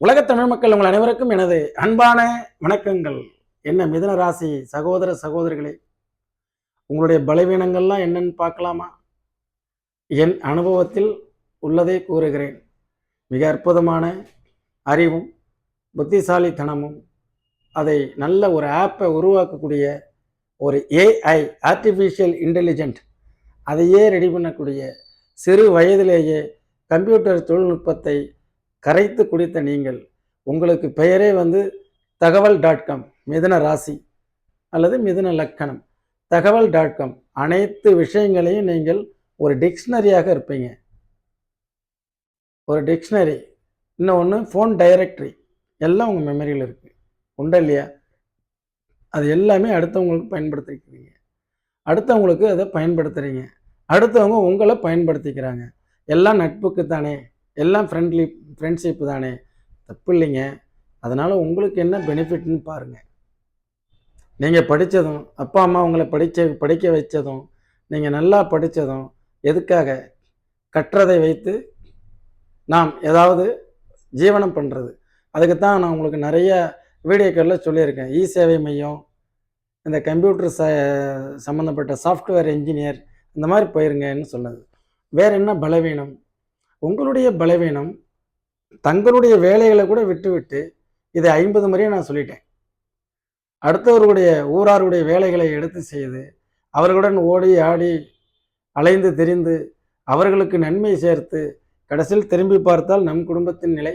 உலகத் தமிழ் மக்கள் உங்கள் அனைவருக்கும் எனது அன்பான வணக்கங்கள். என்ன மிதன ராசி சகோதர சகோதரிகளே உங்களுடைய பலவீனங்கள்லாம் என்னன்னு பார்க்கலாமா? என் அனுபவத்தில் உள்ளதை கூறுகிறேன். மிக அற்புதமான அறிவும் புத்திசாலித்தனமும் அதை நல்ல ஒரு ஆப்பை உருவாக்கக்கூடிய ஒரு ஏஐ ஆர்டிஃபிஷியல் இன்டெலிஜென்ட் அதையே ரெடி பண்ணக்கூடிய சிறு வயதிலேயே கம்ப்யூட்டர் தொழில்நுட்பத்தை கரைத்து குடித்த நீங்கள் உங்களுக்கு பெயரே வந்து தகவல் டாட் காம் மிதுன ராசி அல்லது மிதுன லக்கணம். தகவல் டாட் காம் அனைத்து விஷயங்களையும் நீங்கள் ஒரு டிக்ஷனரியாக இருப்பீங்க. ஒரு டிக்ஷனரி இன்னொன்று ஃபோன் டைரக்டரி எல்லாம் உங்கள் மெமரியில் இருக்குது உண்டா இல்லையா? அது எல்லாமே அடுத்தவங்களுக்கு பயன்படுத்திக்கிறீங்க. அடுத்தவங்களுக்கு அதை பயன்படுத்துகிறீங்க அடுத்தவங்க உங்களை பயன்படுத்திக்கிறாங்க. எல்லாம் நட்புக்கு தானே எல்லாம் ஃப்ரெண்ட்லி ஃப்ரெண்ட்ஷிப் தானே. தப்பு இல்லைங்க அதனால் உங்களுக்கு என்ன பெனிஃபிட்னு பாருங்கள் நீங்கள் படித்ததும் அப்பா அம்மா உங்களை படித்த படிக்க வச்சதும் நீங்கள் நல்லா படித்ததும் எதுக்காக? கற்றதை வைத்து நாம் ஏதாவது ஜீவனம் பண்ணுறது அதுக்கு தான் நான் உங்களுக்கு நிறைய வீடியோக்களில் சொல்லியிருக்கேன். இ சேவை மையம் இந்த கம்ப்யூட்டர் ச சம்மந்தப்பட்ட சாஃப்ட்வேர் இன்ஜினியர் இந்த மாதிரி போயிருங்கன்னு சொன்னது. வேறு என்ன பலவீனம்? உங்களுடைய பலவீனம் தங்களுடைய வேலைகளை கூட விட்டுவிட்டு இதை ஐம்பது முறையை நான் சொல்லிட்டேன். அடுத்தவர்களுடைய ஊராருடைய வேலைகளை எடுத்து செய்து அவர்களுடன் ஓடி ஆடி அலைந்து திரிந்து அவர்களுக்கு நன்மை சேர்த்து கடைசியில் திரும்பி பார்த்தால் நம் குடும்பத்தின் நிலை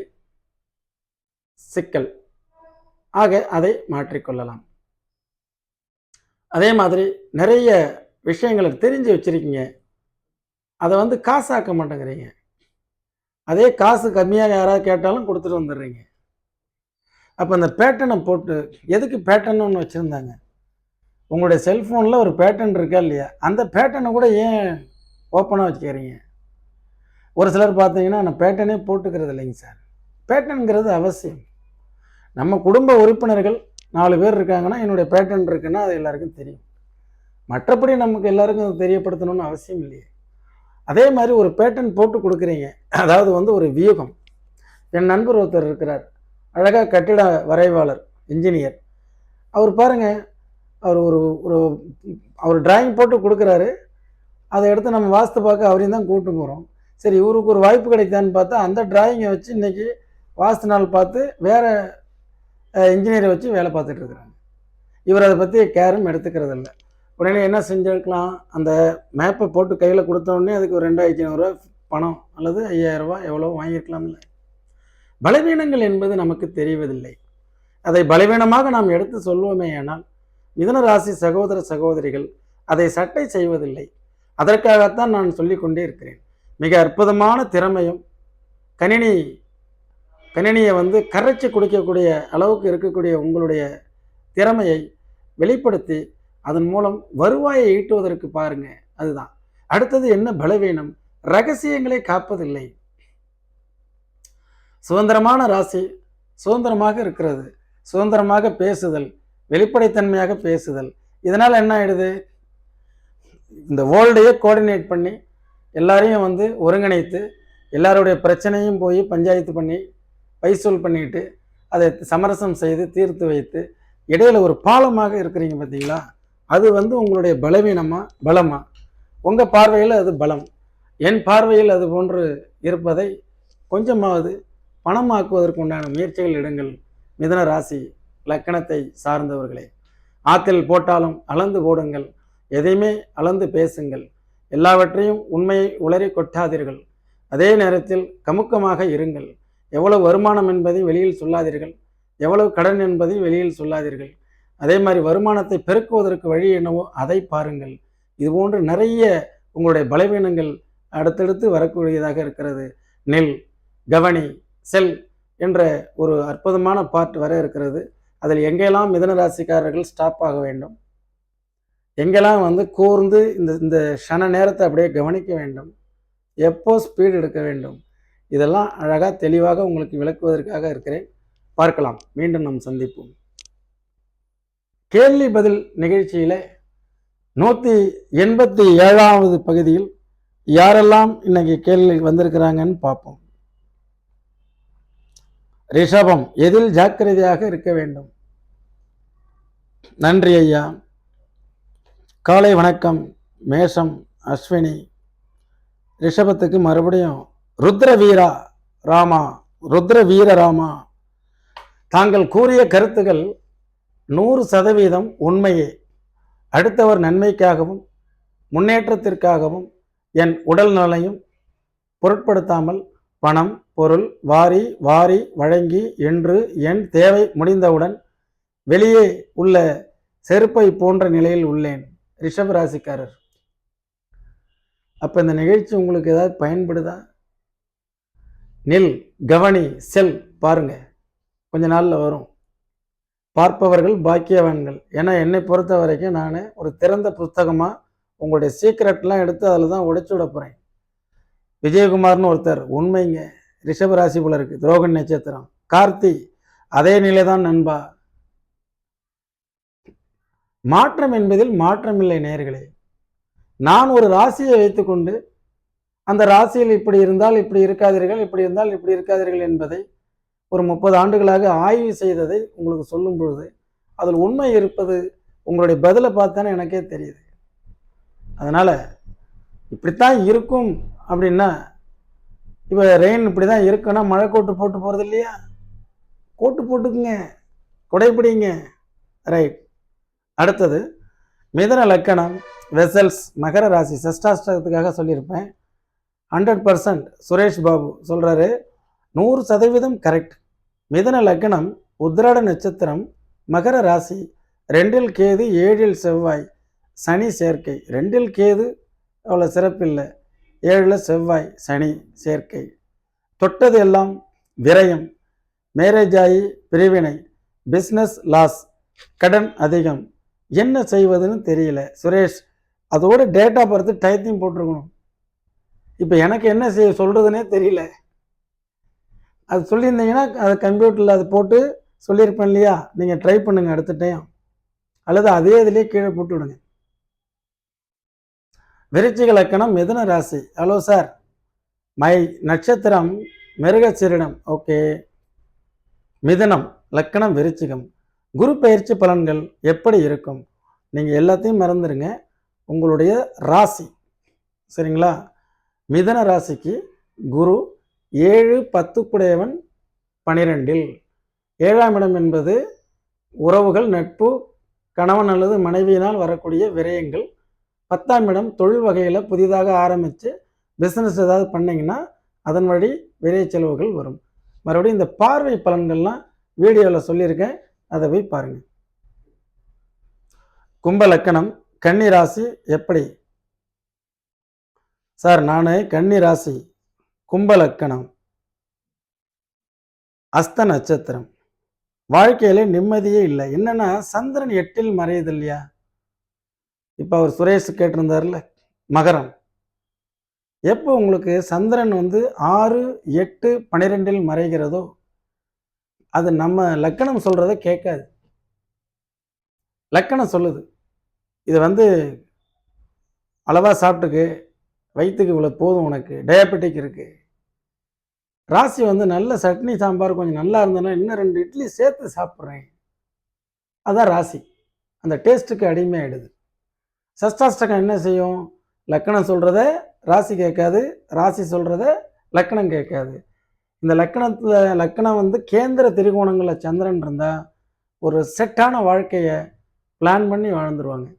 சிக்கல். ஆக அதை மாற்றிக்கொள்ளலாம். அதே மாதிரி நிறைய விஷயங்களை தெரிஞ்சு வச்சிருக்கீங்க. அதை வந்து காசாக்க மாட்டேங்கிறீங்க. அதே காசு கம்மியாக யாராவது கேட்டாலும் கொடுத்துட்டு வந்துடுறீங்க. அப்போ அந்த பேட்டனை போட்டு எதுக்கு பேட்டன் ஒன்று வச்சுருந்தாங்க? உங்களுடைய செல்ஃபோனில் ஒரு பேட்டன் இருக்கா இல்லையா? அந்த பேட்டனை கூட ஏன் ஓப்பனாக வச்சுக்கிறீங்க? ஒரு சிலர் பார்த்தீங்கன்னா நான் பேட்டனே போட்டுக்கிறது இல்லைங்க சார். பேட்டன்கிறது அவசியம். நம்ம குடும்ப உறுப்பினர்கள் நாலு பேர் இருக்காங்கன்னா என்னுடைய பேட்டன் இருக்குன்னா அது எல்லாருக்கும் தெரியும். மற்றபடி நமக்கு எல்லாருக்கும் தெரியப்படுத்தணும்னு அவசியம் இல்லையே. அதே மாதிரி ஒரு பேட்டன் போட்டு கொடுக்குறீங்க. அதாவது வந்து ஒரு வியூகம். என் நண்பர் ஒருத்தர் இருக்கிறார். அழகாக கட்டிட வரைவாளர் இன்ஜினியர் அவர் பாருங்கள் அவர் ஒரு ஒரு அவர் டிராயிங் போட்டு கொடுக்குறாரு. அதை எடுத்து நம்ம வாஸ்து பார்க்க அவரையும் தான் கூட்டு போகிறோம் சரி இவருக்கு ஒரு வாய்ப்பு கிடைத்தான்னு பார்த்தா அந்த டிராயிங்கை வச்சு இன்றைக்கி வாஸ்து நாள் பார்த்து வேறு இன்ஜினியரை வச்சு வேலை பார்த்துட்டு இருக்கிறாங்க. இவர் அதை பற்றி கேரும் எடுத்துக்கிறது இல்லை உடனே என்ன செஞ்சிருக்கலாம்? அந்த மேப்பை போட்டு கையில் கொடுத்தோடனே அதுக்கு ஒரு ரெண்டாயிரத்தி ஐநூறுரூவா பணம் அல்லது ஐயாயிரரூபா எவ்வளோ வாங்கியிருக்கலாம்ல பலவீனங்கள் என்பது நமக்கு தெரிவதில்லை. அதை பலவீனமாக நாம் எடுத்து சொல்வோமே ஆனால் மிதுன ராசி சகோதர சகோதரிகள் அதை சட்டை செய்வதில்லை. அதற்காகத்தான் நான் சொல்லி கொண்டே இருக்கிறேன். மிக அற்புதமான திறமையும் கணினி கணினியை வந்து கரைச்சி கொடுக்கக்கூடிய அளவுக்கு இருக்கக்கூடிய உங்களுடைய திறமையை வெளிப்படுத்தி அதன் மூலம் வருவாயை ஈட்டுவதற்கு பாருங்க அதுதான். அடுத்தது என்ன பலவீனம்? ரகசியங்களை காப்பதில்லை. சுதந்திரமான ராசி சுதந்திரமாக இருக்கிறது. சுதந்திரமாக பேசுதல் வெளிப்படைத்தன்மையாக பேசுதல். இதனால் என்ன ஆயிடுது? இந்த வேர்ல்டையே கோஆர்டினேட் பண்ணி எல்லாரையும் வந்து ஒருங்கிணைத்து எல்லாருடைய பிரச்சனையும் போய் பஞ்சாயத்து பண்ணி வைசூல் பண்ணிட்டு அதை சமரசம் செய்து தீர்த்து வைத்து இடையில ஒரு பாலமாக இருக்கிறீங்க பார்த்தீங்களா? அது வந்து உங்களுடைய பலவீனமா? பலமா? உங்கள் பார்வையில் அது பலம். என் பார்வையில் அது போன்று இருப்பதை கொஞ்சமாவது பணமாக்குவதற்கு உண்டான முயற்சிகள் இடங்கள் மிதன ராசி லக்கணத்தை சார்ந்தவர்களே. ஆத்தில் போட்டாலும் அளந்து போடுங்கள். எதையுமே அளந்து பேசுங்கள். எல்லாவற்றையும் உண்மையை உளறி கொட்டாதீர்கள். அதே நேரத்தில் கமுக்கமாக இருங்கள். எவ்வளவு வருமானம் என்பதை வெளியில் சொல்லாதீர்கள். எவ்வளவு கடன் என்பதை வெளியில் சொல்லாதீர்கள். அதே மாதிரி வருமானத்தை பெருக்குவதற்கு வழி என்னவோ அதை பாருங்கள். இது போன்று நிறைய உங்களுடைய பலவீனங்கள் அடுத்தடுத்து வரக்கூடியதாக இருக்கிறது. நெல் கவனி செல் என்ற ஒரு அற்புதமான பார்ட் வர இருக்கிறது. அதில் எங்கெல்லாம் மிதன ராசிக்காரர்கள் ஸ்டாப் ஆக வேண்டும்? எங்கெல்லாம் வந்து கூர்ந்து இந்த இந்த க்ஷண நேரத்தை அப்படியே கவனிக்க வேண்டும்? எப்போ ஸ்பீடு எடுக்க வேண்டும்? இதெல்லாம் அழகாக தெளிவாக உங்களுக்கு விளக்குவதற்காக இருக்கிறேன். பார்க்கலாம். மீண்டும் நாம் சந்திப்போம். கேள்வி பதில் நிகழ்ச்சியில் நூற்றி எண்பத்தி ஏழாவது பகுதியில் யாரெல்லாம் இன்னைக்கு கேள்வி வந்திருக்கிறாங்கன்னு பார்ப்போம். ரிஷபம் எதில் ஜாக்கிரதையாக இருக்க வேண்டும்? நன்றி ஐயா. காலை வணக்கம். மேஷம் அஸ்வினி. ரிஷபத்துக்கு மறுபடியும் ருத்ர வீரா ராமா ருத்ர வீர ராமா. தாங்கள் கூறிய கருத்துகள் நூறு சதவீதம் உண்மையே. அடுத்தவர் நன்மைக்காகவும் முன்னேற்றத்திற்காகவும் என் உடல் நலையும் பொருட்படுத்தாமல் பணம் பொருள் வாரி வாரி வழங்கி என்று என் தேவை முடிந்தவுடன் வெளியே உள்ள செருப்பை போன்ற நிலையில் உள்ளேன். ரிஷப் ராசிக்காரர். அப்போ இந்த நிகழ்ச்சி உங்களுக்கு ஏதாவது பயன்படுதா? நில் கவனி செல் பாருங்க. கொஞ்ச நாளில் வரும். பார்ப்பவர்கள் பாக்கியவான்கள். ஏன்னா என்னை பொறுத்த வரைக்கும் நான் ஒரு திறந்த புஸ்தகமாக உங்களுடைய சீக்ரெட்லாம் எடுத்து அதில் தான் உடைச்சு விட போகிறேன் விஜயகுமார்னு ஒருத்தர் உண்மைங்க ரிஷபராசி போல இருக்கு துரோகன் நட்சத்திரம். கார்த்தி அதே நிலை தான் நண்பா. மாற்றம் என்பதில் மாற்றம் இல்லை நேர்களே. நான் ஒரு ராசியை வைத்துக்கொண்டு அந்த ராசியில் இப்படி இருந்தால் இப்படி இருக்காதீர்கள் இப்படி இருந்தால் இப்படி இருக்காதீர்கள் என்பதை ஒரு முப்பது ஆண்டுகளாக ஆய்வு செய்ததை உங்களுக்கு சொல்லும் பொழுது அதில் உண்மை இருப்பது உங்களுடைய பதிலை பார்த்தானே எனக்கே தெரியுது. அதனால் இப்படித்தான் இருக்கும் அப்படின்னா இப்போ ரெயின் இப்படி தான் இருக்குன்னா மழை கோட்டு போட்டு போகிறது இல்லையா? கோட்டு போட்டுக்குங்க குடைப்பிடிங்க ரைட் அடுத்தது மிதன லக்கணம் வெசல்ஸ் மகர ராசி சஷ்டாஷ்டகத்துக்காக சொல்லியிருப்பேன். ஹண்ட்ரட் பர்சன்ட் சுரேஷ் பாபு சொல்கிறாரு நூறு சதவீதம் கரெக்ட் மிதன லக்னம் உத்திராட நட்சத்திரம் மகர ராசி ரெண்டில் கேது ஏழில் செவ்வாய் சனி சேர்க்கை. ரெண்டில் கேது அவ்வளோ சிறப்பில்லை. ஏழில் செவ்வாய் சனி சேர்க்கை. தொட்டது எல்லாம் விரயம். மேரேஜ் ஆகி பிரிவினை. பிஸ்னஸ் லாஸ் கடன் அதிகம். என்ன செய்வதுன்னு தெரியல. சுரேஷ் அதோட டேட்டா பார்த்து டைத்தையும் போட்டிருக்கணும். இப்போ எனக்கு என்ன செய்ய சொல்கிறதுனே தெரியல. அது சொல்லியிருந்தீங்கன்னா அதை கம்ப்யூட்டரில் அது போட்டு சொல்லியிருப்பேன் இல்லையா? நீங்கள் ட்ரை பண்ணுங்கள் அடுத்த டைம் அல்லது அதே இதுலேயே கீழே போட்டு விடுங்க. விருச்சிக லக்கணம் மிதுன ராசி. ஹலோ சார் மை நட்சத்திரம் மிருகச்சிரிடம் ஓகே மிதனம் லக்கணம் விருச்சிகம். குரு பயிற்சி பலன்கள் எப்படி இருக்கும்? நீங்கள் எல்லாத்தையும் மறந்துடுங்க உங்களுடைய ராசி. சரிங்களா? மிதன ராசிக்கு குரு ஏழு பத்துக்குடையவன் பனிரெண்டில். ஏழாம் இடம் என்பது உறவுகள் நட்பு கணவன் அல்லது மனைவியினால் வரக்கூடிய விரயங்கள். பத்தாம் இடம் தொழில் வகையில் புதிதாக ஆரம்பித்து பிஸ்னஸ் ஏதாவது பண்ணிங்கன்னா அதன் வழி விரை செலவுகள் வரும். மறுபடியும் இந்த பார்வை பலன்கள்லாம் வீடியோவில் சொல்லியிருக்கேன். அதை போய் பாருங்கள் கும்ப லக்கணம் கன்னி ராசி எப்படி? சார் நான் கன்னி ராசி. கும்பலக்கணம் அஸ்த நட்சத்திரம். வாழ்க்கையில நிம்மதியே இல்லை. என்னன்னா சந்திரன் எட்டில் மறையுது இல்லையா? இப்போ அவர் சுரேஷ் கேட்டிருந்தார்ல மகரம். எப்போ உங்களுக்கு சந்திரன் வந்து ஆறு எட்டு பன்னிரெண்டில் மறைகிறதோ அது நம்ம லக்கணம் சொல்கிறத கேட்காது. லக்கணம் சொல்லுது. இது வந்து அளவாக சாப்பிட்டுக்கு வயிற்றுக்கு இவ்வளோ போதும் உனக்கு டயபெட்டிக் இருக்குது ராசி வந்து நல்ல சட்னி சாம்பார் கொஞ்சம் நல்லா இருந்ததுன்னா இன்னும் ரெண்டு இட்லி சேர்த்து சாப்பிட்றேன். அதான் ராசி. அந்த டேஸ்ட்டுக்கு அடிமையாயிடுது. சஷ்டாஷ்டகம் என்ன செய்யும்? லக்கணம் சொல்கிறத ராசி கேட்காது. ராசி சொல்கிறத லக்கணம் கேட்காது. இந்த லக்கணத்தில் லக்கணம் வந்து கேந்திர திரிகோணங்களில் சந்திரன் இருந்தால் ஒரு செட்டான வாழ்க்கையை பிளான் பண்ணி வாழ்ந்துருவாங்க.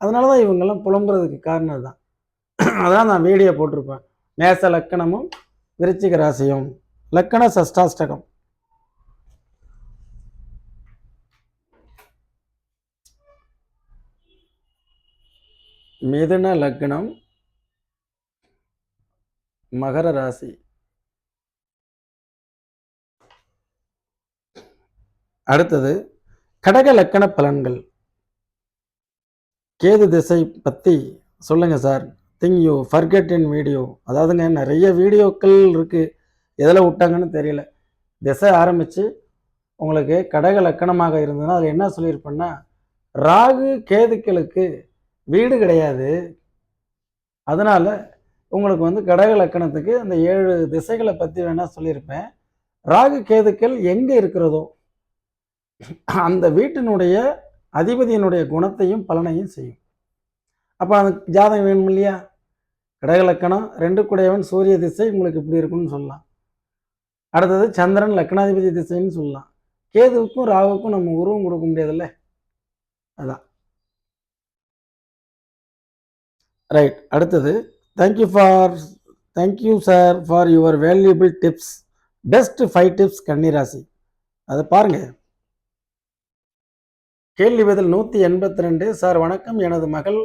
அதனால தான் இவங்கெல்லாம் புலம்புறதுக்கு காரணம் தான் அதான் நான் வீடியோ போட்டிருப்பேன். மேச லக்கணமும் விருச்சிக ராசியும் லக்கண சஷ்டாஷ்டகம். மிதுன லக்னம் மகர ராசி. அடுத்தது கடக லக்கண பலன்கள். கேது திசை பற்றி சொல்லுங்கள் sir. Think you forget in video அதாவதுங்க நிறைய வீடியோக்கள் இருக்குது எதில் விட்டாங்கன்னு தெரியல. திசை ஆரம்பித்து உங்களுக்கு கடக லக்கணமாக இருந்ததுன்னா அதில் என்ன சொல்லியிருப்பேன்னா ராகு கேதுக்களுக்கு வீடு கிடையாது. அதனால் உங்களுக்கு வந்து கடக லக்கணத்துக்கு அந்த ஏழு திசைகளை பற்றி வேணால் சொல்லியிருப்பேன். ராகு கேதுக்கள் எங்கே இருக்கிறதோ அந்த வீட்டினுடைய அதிபதியினுடைய குணத்தையும் பலனையும் செய்யும். அப்போ அந்த ஜாதகம் வேணும் இல்லையா? கடகலக்கணம் ரெண்டு குடையவன் சூரிய திசை உங்களுக்கு இப்படி இருக்கும்னு சொல்லலாம். அடுத்தது சந்திரன் லக்னாதிபதி திசைன்னு சொல்லலாம். கேதுவுக்கும் ராவுக்கும் நம்ம உருவம் கொடுக்க முடியாதுல்ல? அதான். ரைட் அடுத்தது thank you for thank you sir for your valuable tips best five tips கன்னிராசி. அதை பாருங்க. கேள்வி பதில் நூற்றி எண்பத்தி ரெண்டு. சார் வணக்கம். எனது மகள்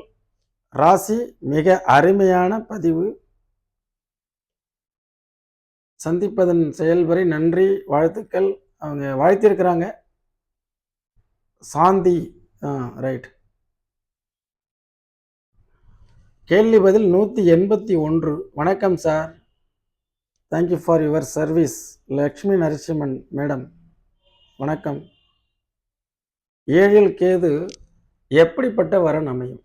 ராசி மிக அருமையான பதிவு. சந்திப்பதன் செயல்வரை நன்றி வாழ்த்துக்கள். அவங்க வாழ்த்திருக்கிறாங்க. சாந்தி ஆ ரைட் கேள்வி பதில் நூற்றி எண்பத்தி ஒன்று. வணக்கம் sir thank you for your service Lakshmi Narasimhan madam வணக்கம். ஏழில் கேது எப்படிப்பட்ட வரன் அமையும்?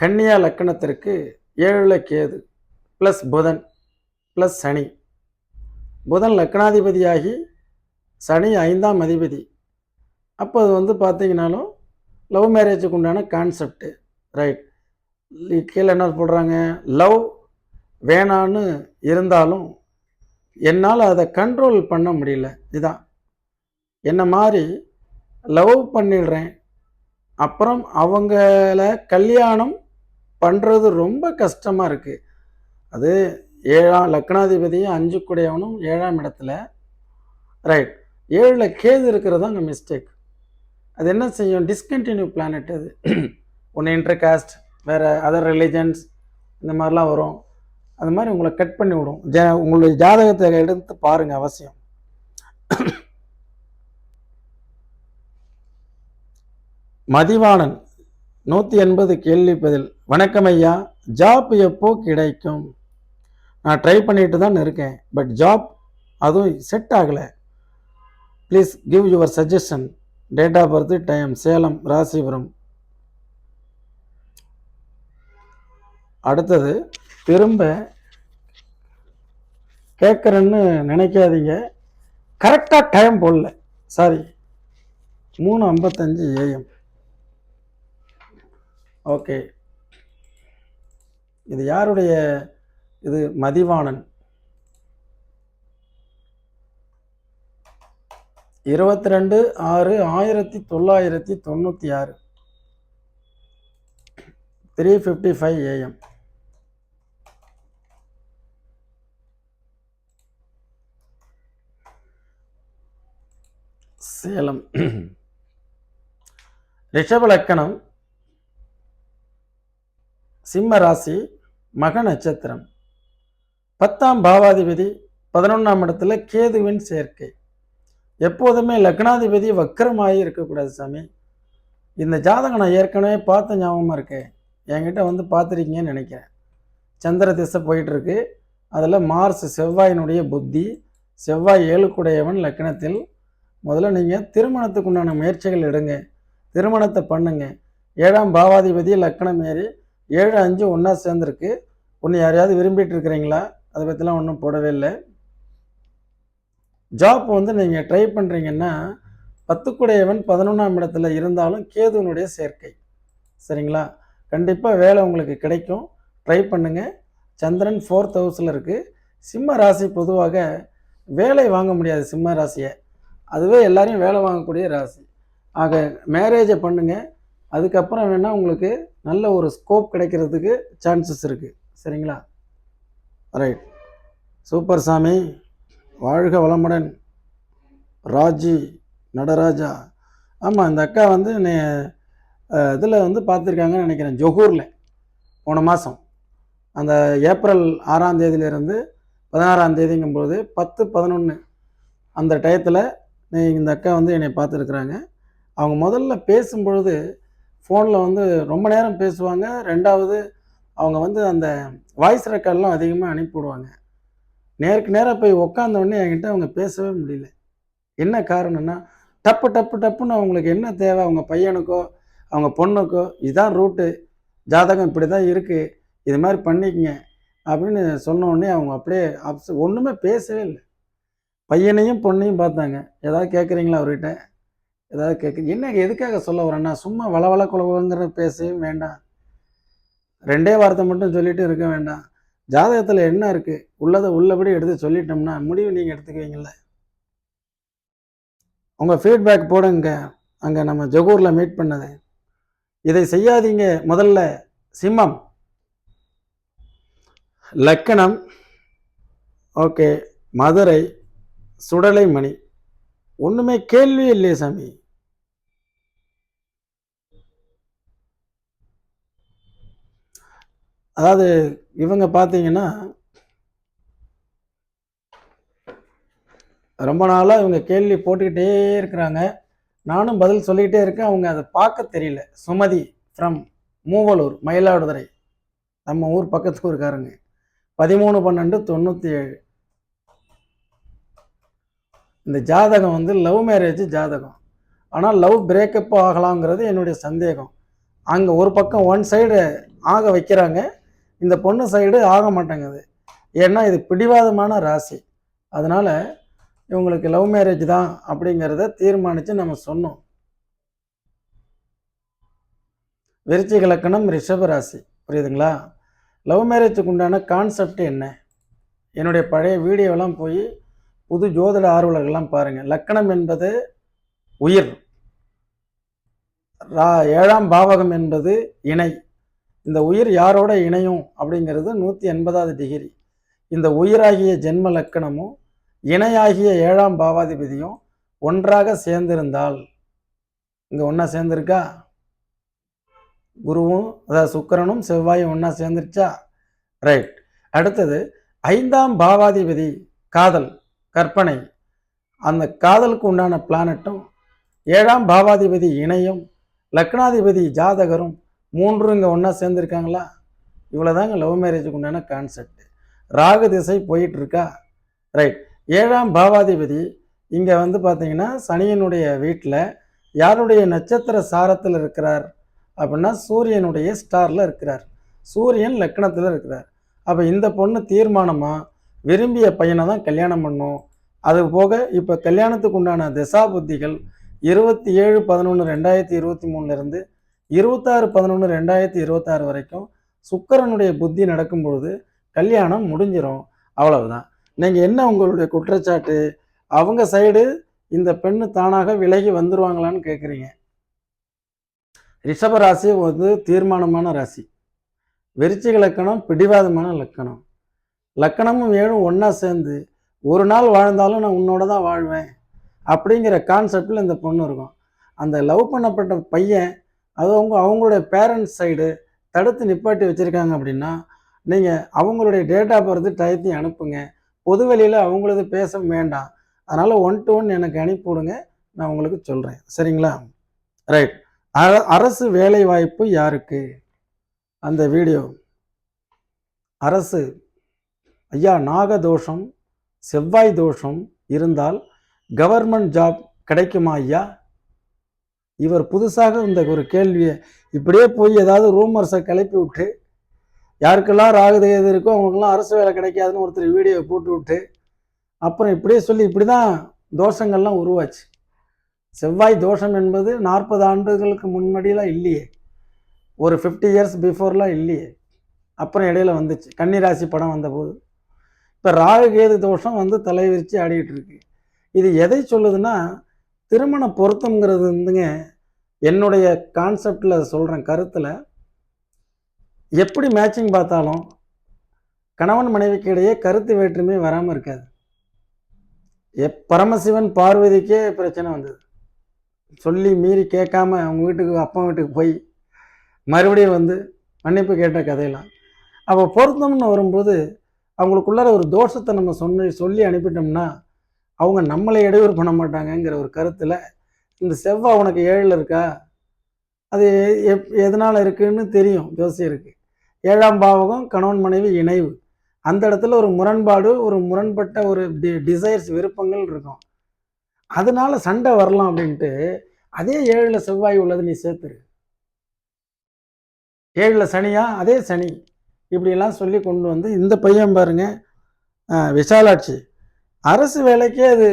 கன்னியா லக்கணத்திற்கு ஏழில் கேது ப்ளஸ் புதன் ப்ளஸ் சனி. புதன் லக்னாதிபதியாகி சனி ஐந்தாம் அதிபதி. அப்போ அது வந்து பார்த்தீங்கனாலும் லவ் மேரேஜுக்கு உண்டான கான்செப்ட்டு ரைட் கீழே என்ன சொல்கிறாங்க லவ் வேணான்னு இருந்தாலும் என்னால் அதை கண்ட்ரோல் பண்ண முடியல. இதான். என்ன மாதிரி லவ் பண்ணிடுறேன். அப்புறம் அவங்கள கல்யாணம் பண்ணுறது ரொம்ப கஷ்டமாக இருக்குது அது ஏழாம் லக்னாதிபதியும் அஞ்சு குடையவனும் ஏழாம் இடத்துல. ரைட் ஏழில் கேது இருக்கிறது தான் அங்கே மிஸ்டேக் அது என்ன செய்யும்? டிஸ்கண்டினியூ பிளானட் அது. ஒன்று இன்டர்காஸ்ட் வேறு அதர் ரிலிஜன்ஸ் இந்த மாதிரிலாம் வரும். அது மாதிரி உங்களை கட் பண்ணி விடும். ஜ உங்களுடைய ஜாதகத்தை எடுத்து பாருங்கள் அவசியம். மதிவாணன். நூற்றி எண்பது கேள்வி பதில். வணக்கம் ஐயா ஜாப் எப்போ கிடைக்கும்? நான் ட்ரை பண்ணிட்டு தான் இருக்கேன் பட் ஜாப் அதுவும் செட் ஆகலை. Please give your suggestion date of birth time Salem Rasipuram. அடுத்தது திரும்ப கேட்குறேன்னு நினைக்காதீங்க. கரெக்டாக டைம் போடல. சாரி மூணு ஐம்பத்தஞ்சு ஏஎம் ஓகே. இது யாருடைய இது மதிவாணன்? இருபத்தி ரெண்டு ஆறு ஆயிரத்தி தொள்ளாயிரத்தி தொண்ணூற்றி ஆறு three fifty five AM Salem. ரிஷப லக்கணம் சிம்ம ராசி மக நட்சத்திரம். பத்தாம் பாவாதிபதி பதினொன்றாம் இடத்துல கேதுவின் சேர்க்கை. எப்போதுமே லக்னாதிபதி வக்கரமாகி இருக்கக்கூடாது சாமி. இந்த ஜாதகம் நான் ஏற்கனவே பார்த்த ஞாபகமாக இருக்கேன் என்கிட்ட வந்து பார்த்துருக்கீங்கன்னு நினைக்கிறேன். சந்திர திசை போயிட்டுருக்கு. அதில் மார்ஸ் செவ்வாயினுடைய புத்தி செவ்வாய் ஏழுக்குடையவன் லக்னத்தில். முதல்ல நீங்கள் திருமணத்துக்கு உண்டான முயற்சிகள் எடுங்க. திருமணத்தை பண்ணுங்க. ஏழாம் பாவாதிபதி லக்னம் ஏறி ஏழு அஞ்சு ஒன்றா சேர்ந்துருக்கு. ஒன்று யாரையாவது விரும்பிட்டு இருக்கிறீங்களா? அதை பற்றிலாம் ஒன்றும் போடவே இல்லை. ஜாப் வந்து நீங்கள் ட்ரை பண்ணுறீங்கன்னா பத்துக்குடையவன் பதினொன்றாம் இடத்துல இருந்தாலும் கேதுவனுடைய சேர்க்கை. சரிங்களா? கண்டிப்பாக வேலை உங்களுக்கு கிடைக்கும். ட்ரை பண்ணுங்கள் சந்திரன் ஃபோர்த் ஹவுஸில் இருக்குது சிம்ம ராசி பொதுவாக வேலை வாங்க முடியாது சிம்ம ராசியை. அதுவே எல்லாரையும் வேலை வாங்கக்கூடிய ராசி. ஆக மேரேஜை பண்ணுங்கள் அதுக்கப்புறம் வேணால் உங்களுக்கு நல்ல ஒரு ஸ்கோப் கிடைக்கிறதுக்கு சான்சஸ் இருக்குது சரிங்களா? ரைட் சூப்பர் சாமி. வாழ்க வளமுடன். ராஜி நடராஜா. ஆமாம் இந்த அக்கா வந்து இதில் வந்து பார்த்துருக்காங்கன்னு நினைக்கிறேன் ஜொகூரில் போன மாதம் அந்த ஏப்ரல் ஆறாம் தேதியிலேருந்து பதினாறாம் தேதிங்கும்போது பத்து பதினொன்று அந்த டயத்தில் நீ இந்த அக்கா வந்து என்னை பார்த்துருக்குறாங்க. அவங்க முதல்ல பேசும்பொழுது ஃபோனில் வந்து ரொம்ப நேரம் பேசுவாங்க. ரெண்டாவது அவங்க வந்து அந்த வாய்ஸ் ரெக்கார்ட்லாம் அதிகமாக அனுப்பிவிடுவாங்க. நேருக்கு நேராக போய் உக்காந்தோடனே என்கிட்ட அவங்க பேசவே முடியல. என்ன காரணம்னா டப்பு டப்பு டப்புன்னு அவங்களுக்கு என்ன தேவை? அவங்க பையனுக்கோ அவங்க பொண்ணுக்கோ இதுதான் ரூட்டு ஜாதகம் இப்படி தான் இருக்குது இது மாதிரி பண்ணிக்கங்க. அப்படின்னு சொன்ன உடனே அவங்க அப்படியே அப்ஸ் ஒன்றுமே பேசவே இல்லை. பையனையும் பொண்ணையும் பார்த்தாங்க. ஏதாவது கேட்குறீங்களா அவர்கிட்ட? ஏதாவது கேட்க என்ன எதுக்காக சொல்ல வரேன்னா சும்மா வளவள குலவங்கிற பேசவும் வேண்டாம். ரெண்டே வார்த்தை மட்டும் சொல்லிட்டு இருக்க வேண்டாம். ஜாதகத்தில் என்ன இருக்குது உள்ளதை உள்ளபடி எடுத்து சொல்லிட்டோம்னா முடிவு நீங்கள் எடுத்துக்குவீங்கள்ல உங்கள் ஃபீட்பேக் போடுங்க. அங்கே நம்ம ஜகூரில் மீட் பண்ணது. இதை செய்யாதீங்க. முதல்ல சிம்மம். லக்கணம். ஓகே. மதுரை. சுடலை மணி ஒன்றுமே கேள்வி இல்லையே சாமி. அதாவது இவங்க பார்த்தீங்கன்னா ரொம்ப நாளாக இவங்க கேள்வி போட்டுக்கிட்டே இருக்கிறாங்க. நானும் பதில் சொல்லிக்கிட்டே இருக்கேன். அவங்க அதை பார்க்க தெரியல. சுமதி ஃப்ரம் மூவலூர் மயிலாடுதுறை. நம்ம ஊர் பக்கத்து ஊருக்காரங்க பதிமூணு பன்னெண்டு தொண்ணூற்றி ஏழு இந்த ஜாதகம் வந்து லவ் மேரேஜ் ஜாதகம். ஆனால் லவ் பிரேக்கப் ஆகலாங்கிறது என்னுடைய சந்தேகம். அங்கே ஒரு பக்கம் ஒன் சைடு ஆக வைக்கிறாங்க இந்த பொண்ணு சைடு ஆக மாட்டேங்குது. ஏன்னா இது பிடிவாதமான ராசி. அதனால் இவங்களுக்கு லவ் மேரேஜ் தான் அப்படிங்கிறத தீர்மானித்து நம்ம சொன்னோம். விருச்சிக லக்கணம் ரிஷப ராசி. புரியுதுங்களா? லவ் மேரேஜுக்கு உண்டான கான்செப்ட் என்ன? என்னுடைய பழைய வீடியோலாம் போய் புது ஜோதிட ஆர்வலர்கள்லாம் பாருங்கள் லக்கணம் என்பது உயிர். ரா ஏழாம் பாவகம் என்பது இணை. இந்த உயிர் யாரோட இணையும் அப்படிங்கிறது நூற்றி எண்பதாவது டிகிரி. இந்த உயிராகிய ஜென்ம லக்கணமும் இணையாகிய ஏழாம் பாவாதிபதியும் ஒன்றாக சேர்ந்திருந்தால் இங்கே ஒன்றா சேர்ந்துருக்கா? குருவும் அதாவது சுக்கரனும் செவ்வாயும் ஒன்றா சேர்ந்துருச்சா? ரைட் அடுத்தது ஐந்தாம் பாவாதிபதி காதல். கற்பனை. அந்த காதலுக்கு உண்டான பிளானட்டும் ஏழாம் பாவாதிபதி இணையும் லக்னாதிபதி ஜாதகரும் மூன்றும் இங்கே ஒன்றா சேர்ந்துருக்காங்களா? இவ்வளோதாங்க லவ் மேரேஜுக்கு உண்டான கான்செப்ட் ராகு திசை போயிட்டு இருக்கா ரைட் ஏழாம் பாவாதிபதி இங்கே வந்து பார்த்தீங்கன்னா சனியனுடைய வீட்டில் யாருடைய நட்சத்திர சாரத்தில் இருக்கிறார்? அப்படின்னா சூரியனுடைய ஸ்டாரில் இருக்கிறார். சூரியன் லக்னத்தில் இருக்கிறார். அப்போ இந்த பொண்ணு தீர்மானமாக விரும்பிய பையனை தான் கல்யாணம் பண்ணும். அது போக இப்போ கல்யாணத்துக்கு உண்டான திசா புத்திகள் இருபத்தி ஏழு பதினொன்று ரெண்டாயிரத்தி இருபத்தி மூணுலேருந்து இருபத்தாறு பதினொன்று ரெண்டாயிரத்தி இருபத்தாறு வரைக்கும் சுக்கிரனுடைய புத்தி நடக்கும் பொழுது கல்யாணம் முடிஞ்சிடும் அவ்வளவுதான். நீங்கள் என்ன உங்களுடைய குற்றச்சாட்டு? அவங்க சைடு இந்த பெண்ணு தானாக விலகி வந்துருவாங்களான்னு கேட்குறீங்க ரிஷப ராசி வந்து தீர்மானமான ராசி. விருச்சிக லக்கணம் பிடிவாதமான லக்கணம். லக்கணமும் ஏழும் ஒன்றா சேர்ந்து ஒரு நாள் வாழ்ந்தாலும் நான் உன்னோட தான் வாழ்வேன் அப்படிங்கிற கான்செப்டில் இந்த பொண்ணு இருக்கும். அந்த லவ் பண்ணப்பட்ட பையன் அது அவங்க அவங்களுடைய பேரண்ட்ஸ் சைடு தடுத்து நிப்பாட்டி வச்சுருக்காங்க அப்படின்னா நீங்கள் அவங்களுடைய டேட் ஆஃப் பர்த் டயத்தையும் அனுப்புங்க. பொது வெளியில் அவங்களது பேச வேண்டாம். அதனால் ஒன் டு ஒன் எனக்கு அனுப்பி விடுங்க. நான் உங்களுக்கு சொல்கிறேன் சரிங்களா? ரைட் அரசு வேலை வாய்ப்பு யாருக்கு? அந்த வீடியோ அரசு ஐயா நாகதோஷம் செவ்வாய் தோஷம் இருந்தால் கவர்மெண்ட் ஜாப் கிடைக்குமா ஐயா? இவர் புதுசாக இந்த ஒரு கேள்வியை இப்படியே போய் ஏதாவது ரூமர்ஸை கிளப்பி விட்டு யாருக்கெல்லாம் ராகுது எது இருக்கோ அவங்களுக்கெல்லாம் அரசு வேலை கிடைக்காதுன்னு ஒருத்தர் வீடியோ போட்டு விட்டு அப்புறம் இப்படியே சொல்லி இப்படி தான் தோஷங்கள்லாம் உருவாச்சு. செவ்வாய் தோஷம் என்பது நாற்பது ஆண்டுகளுக்கு முன்னாடியெலாம் இல்லையே. ஒரு ஃபிஃப்டி இயர்ஸ் பிஃபோர்லாம் இல்லையே. அப்புறம் இடையில வந்துச்சு. கன்னிராசி படம் வந்தபோது. இப்போ ராகு கேது தோஷம் வந்து தலைவிரிச்சு ஆடிக்கிட்டு இருக்கு இது எதை சொல்லுதுன்னா திருமண பொருத்தம்ங்கிறது வந்துங்க என்னுடைய கான்செப்டில் சொல்கிறேன் கருத்தில். எப்படி மேட்சிங் பார்த்தாலும் கணவன் மனைவிக்கு இடையே கருத்து வேற்றுமை வராமல் இருக்காது. எப் பரமசிவன் பார்வதிக்கே பிரச்சனை வந்தது. சொல்லி மீறி கேட்காம அவங்க வீட்டுக்கு அப்பா வீட்டுக்கு போய் மறுபடியும் வந்து மன்னிப்பு கேட்ட கதையெல்லாம். அப்போ பொருத்தம்னு வரும்போது அவங்களுக்குள்ளார ஒரு தோஷத்தை நம்ம சொன்ன சொல்லி அனுப்பிட்டோம்னா அவங்க நம்மளை இடையூறு பண்ண மாட்டாங்கங்கிற ஒரு கருத்தில் இந்த செவ்வாய் உனக்கு ஏழில் இருக்கா? அது எப் எதனால் இருக்குன்னு தெரியும் ஜோசியருக்கு ஏழாம் பாவகம் கணவன் மனைவி இணைவு. அந்த இடத்துல ஒரு முரண்பாடு ஒரு முரண்பட்ட ஒரு டி டிசைர்ஸ் விருப்பங்கள் இருக்கும். அதனால சண்டை வரலாம் அப்படின்ட்டு அதே ஏழில் செவ்வாய் உள்ளது நீ சேர்த்துரு. ஏழில் சனியா? அதே சனி. இப்படியெல்லாம் சொல்லி கொண்டு வந்து இந்த பையன் பாருங்க விசாலாட்சி. விஷாலாட்சி அரசு வேலைக்கே அது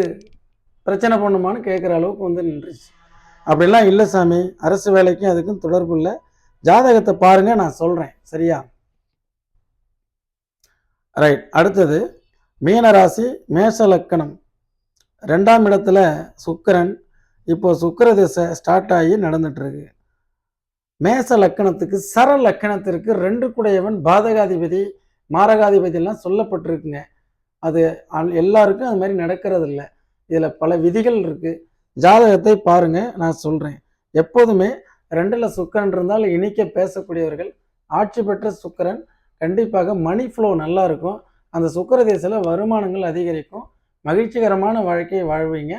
பிரச்சனை பண்ணுமான்னு கேட்குற அளவுக்கு வந்து நின்றுச்சு. அப்படிலாம் இல்லை சாமி அரசு வேலைக்கும் அதுக்கும் தொடர்பு இல்லை. ஜாதகத்தை பாருங்க நான் சொல்கிறேன் சரியா? ரைட் அடுத்தது மீனராசி மேஷ லக்கணம். ரெண்டாம் இடத்துல சுக்கரன். இப்போ சுக்கர திசை ஸ்டார்ட் ஆகி நடந்துகிட்ருக்கு மேச லக்கணத்துக்கு சர லக்கணத்திற்கு ரெண்டு குடையவன் பாதகாதிபதி மாரகாதிபதியெல்லாம் சொல்லப்பட்டிருக்குங்க. அது எல்லாருக்கும் அது மாதிரி நடக்கிறது இல்லை இதில் பல விதிகள் இருக்குது ஜாதகத்தை பாருங்கள் நான் சொல்கிறேன் எப்போதுமே ரெண்டில் சுக்கரன் இருந்தால் இணைக்க பேசக்கூடியவர்கள் ஆட்சி பெற்ற சுக்கிரன் கண்டிப்பாக மணி ஃப்ளோ நல்லா இருக்கும் அந்த சுக்கர தேசத்தில் வருமானங்கள் அதிகரிக்கும். மகிழ்ச்சிகரமான வாழ்க்கையை வாழ்வீங்க.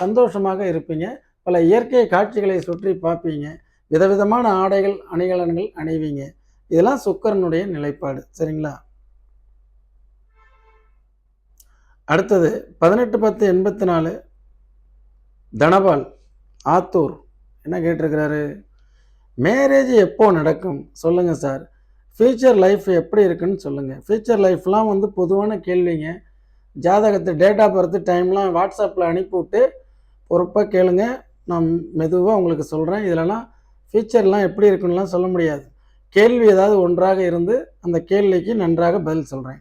சந்தோஷமாக இருப்பீங்க. பல இயற்கை காட்சிகளை சுற்றி பார்ப்பீங்க. விதவிதமான ஆடைகள் அணிகலன்கள் அணிவீங்க. இதெல்லாம் சுக்கரனுடைய நிலைப்பாடு. சரிங்களா? அடுத்தது பதினெட்டு பத்து எண்பத்தி நாலு தனபால் ஆத்தூர். என்ன கேட்டிருக்கிறாரு? மேரேஜ் எப்போ நடக்கும்? சொல்லுங்க சார். ஃப்யூச்சர் லைஃப் எப்படி இருக்குன்னு சொல்லுங்க. ஃப்யூச்சர் லைஃப்லாம் வந்து பொதுவான கேள்விங்க. ஜாதகத்தை டேட் ஆஃப் பர்த் டைம்லாம் வாட்ஸ்அப்பில் அனுப்பிவிட்டு பொறுப்பாக கேளுங்க. நான் மெதுவாக உங்களுக்கு சொல்கிறேன் இதிலலாம் ஃப்யூச்சர்லாம் எப்படி இருக்குன்னுலாம் சொல்ல முடியாது. கேள்வி ஏதாவது ஒன்றாக இருந்து அந்த கேள்விக்கு நன்றாக பதில் சொல்கிறேன்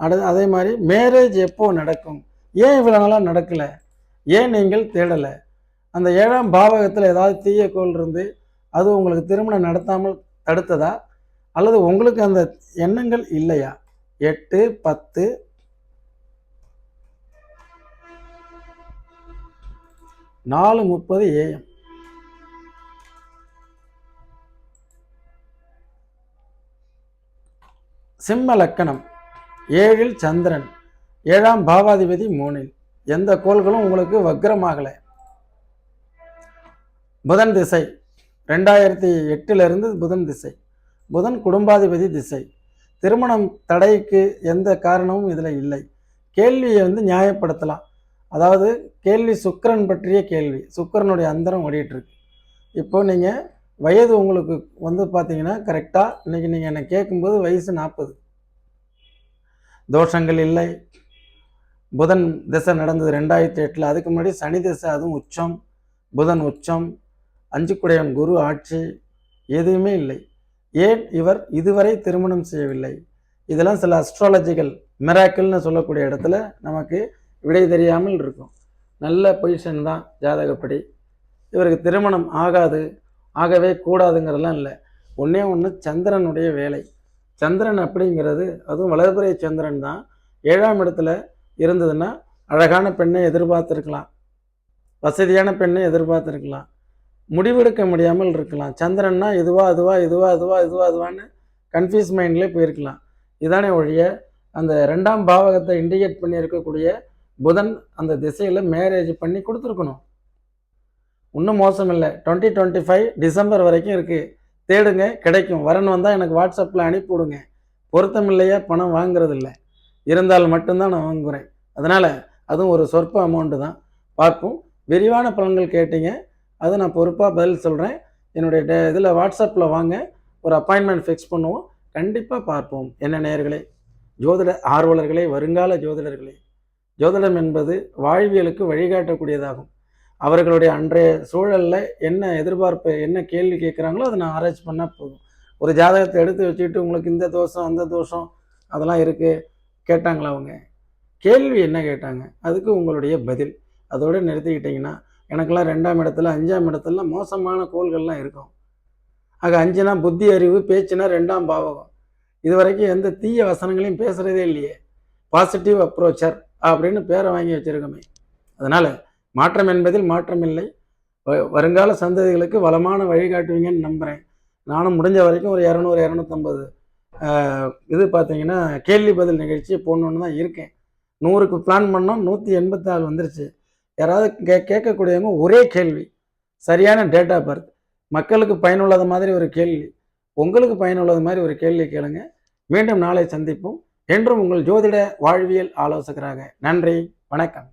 அடு அதே மாதிரி மேரேஜ் எப்போது நடக்கும்? ஏன் இவ்வளோ நாளாக நடக்கலை? ஏன் நீங்கள் தேடலை? அந்த ஏழாம் பாவகத்தில் ஏதாவது தீய கோல் இருந்து அது உங்களுக்கு திருமணம் நடத்தாமல் தடுத்ததா? அல்லது உங்களுக்கு அந்த எண்ணங்கள் இல்லையா? எட்டு பத்து. நாலு முப்பது ஏஎம் சிம்ம லக்கணம். ஏழில் சந்திரன் ஏழாம் பாவாதிபதி மூணில் எந்த கோள்களும் உங்களுக்கு வக்ரமாகலை. புதன் திசை ரெண்டாயிரத்தி எட்டிலிருந்து புதன் திசை. புதன் குடும்பாதிபதி திசை. திருமணம் தடைக்கு எந்த காரணமும் இதில் இல்லை. கேள்வியை வந்து நியாயப்படுத்தலாம். அதாவது கேள்வி சுக்கரன் பற்றிய கேள்வி. சுக்கிரனுடைய அந்தரம் ஓடிட்டுருக்கு இப்போது இப்போ நீங்கள் வயது உங்களுக்கு வந்து பார்த்தீங்கன்னா கரெக்டாக இன்றைக்கி நீங்கள் என்னை கேட்கும்போது வயசு நாற்பது. தோஷங்கள் இல்லை. புதன் திசை நடந்தது ரெண்டாயிரத்தி எட்டில். அதுக்கு முன்னாடி சனி திசை அதுவும் உச்சம். புதன் உச்சம். அஞ்சு குரு ஆட்சி. எதுவுமே இல்லை. ஏன் இவர் இதுவரை திருமணம் செய்யவில்லை? இதெல்லாம் சில அஸ்ட்ராலஜிக்கல் மிராக்கிள்னு சொல்லக்கூடிய இடத்துல நமக்கு விடை தெரியாமல் இருக்கும். நல்ல பொசிஷன் தான் ஜாதகப்படி. இவருக்கு திருமணம் ஆகாது. ஆகவே கூடாதுங்கிறதெல்லாம் இல்லை. ஒன்றே ஒன்று சந்திரனுடைய வேலை. சந்திரன் அப்படிங்கிறது அதுவும் வளர்பிறை சந்திரன் தான் ஏழாம் இடத்துல இருந்ததுன்னா அழகான பெண்ணை எதிர்பார்த்துருக்கலாம். வசதியான பெண்ணை எதிர்பார்த்துருக்கலாம். முடிவெடுக்க முடியாமல் இருக்கலாம். சந்திரன்னா இதுவா அதுவா இதுவா அதுவா இதுவா அதுவான்னு கன்ஃபியூஸ் மைண்ட்லேயே போயிருக்கலாம். இதானே ஒழிய அந்த ரெண்டாம் பாவகத்தை இண்டிகேட் பண்ணி இருக்கக்கூடிய புதன் அந்த திசையில் மேரேஜ் பண்ணி கொடுத்துருக்கணும். இன்னும் மோசம் இல்லை டுவெண்ட்டி டுவெண்ட்டி ஃபைவ் டிசம்பர் வரைக்கும் இருக்குது தேடுங்க கிடைக்கும். வரன் வந்தால் எனக்கு வாட்ஸ்அப்பில் அனுப்பிவிடுங்க. பொருத்தம் இல்லையா பணம் வாங்குறது இல்லை இருந்தால் மட்டும்தான் நான் வாங்குகிறேன் அதனால் அதுவும் ஒரு சொற்ப அமௌண்ட்டு தான். பார்ப்போம். விரிவான பலன்கள் கேட்டீங்க. அதை நான் பொறுப்பாக பதில் சொல்கிறேன் என்னுடைய டே இதில் வாட்ஸ்அப்பில் வாங்க. ஒரு அப்பாயின்மெண்ட் ஃபிக்ஸ் பண்ணுவோம். கண்டிப்பாக பார்ப்போம். என்ன நேர்களே ஜோதிட ஆர்வலர்களே வருங்கால ஜோதிடர்களே. ஜோதிடம் என்பது வாழ்வியலுக்கு வழிகாட்டக்கூடியதாகும். அவர்களுடைய அன்றைய சூழலில் என்ன எதிர்பார்ப்பு என்ன கேள்வி கேட்குறாங்களோ அதை நான் ஆராய்ச்சி பண்ணால் போதும். ஒரு ஜாதகத்தை எடுத்து வச்சுட்டு உங்களுக்கு இந்த தோஷம் அந்த தோஷம் அதெல்லாம் இருக்குது கேட்டாங்களா அவங்க? கேள்வி என்ன கேட்டாங்க? அதுக்கு உங்களுடைய பதில். அதோடு நிறுத்திக்கிட்டிங்கன்னா எனக்கெல்லாம் ரெண்டாம் இடத்துல அஞ்சாம் இடத்துல மோசமான கோள்கள்லாம் இருக்கும். ஆக அஞ்சுனா புத்தி அறிவு பேச்சுனா ரெண்டாம் பாவகம். இது வரைக்கும் எந்த தீய வசனங்களையும் பேசுகிறதே இல்லையே. பாசிட்டிவ் அப்ரோச்சர் அப்படின்னு பேரை வாங்கி வச்சுருக்கோமே. அதனால் மாற்றம் என்பதில் மாற்றம் இல்லை வ- வருங்கால சந்ததிகளுக்கு வளமான வழிகாட்டுவீங்கன்னு நம்புகிறேன் நானும் முடிஞ்ச வரைக்கும் ஒரு இரநூறு இரநூத்தம்பது இது பார்த்தீங்கன்னா கேள்வி பதில் நிகழ்ச்சி போடணுன்னு தான் இருக்கேன். நூறுக்கு பிளான் பண்ணோம் நூற்றி எண்பத்தாறு வந்துருச்சு. யாராவது கே கேட்கக்கூடியவங்க ஒரே கேள்வி. சரியான டேட் ஆஃப் பர்த் மக்களுக்கு பயனுள்ளது மாதிரி ஒரு கேள்வி. உங்களுக்கு பயனுள்ளது மாதிரி ஒரு கேள்வி கேளுங்க. மீண்டும் நாளை சந்திப்போம். என்றும் உங்கள் ஜோதிட வாழ்வியல் ஆலோசகராக. நன்றி வணக்கம்.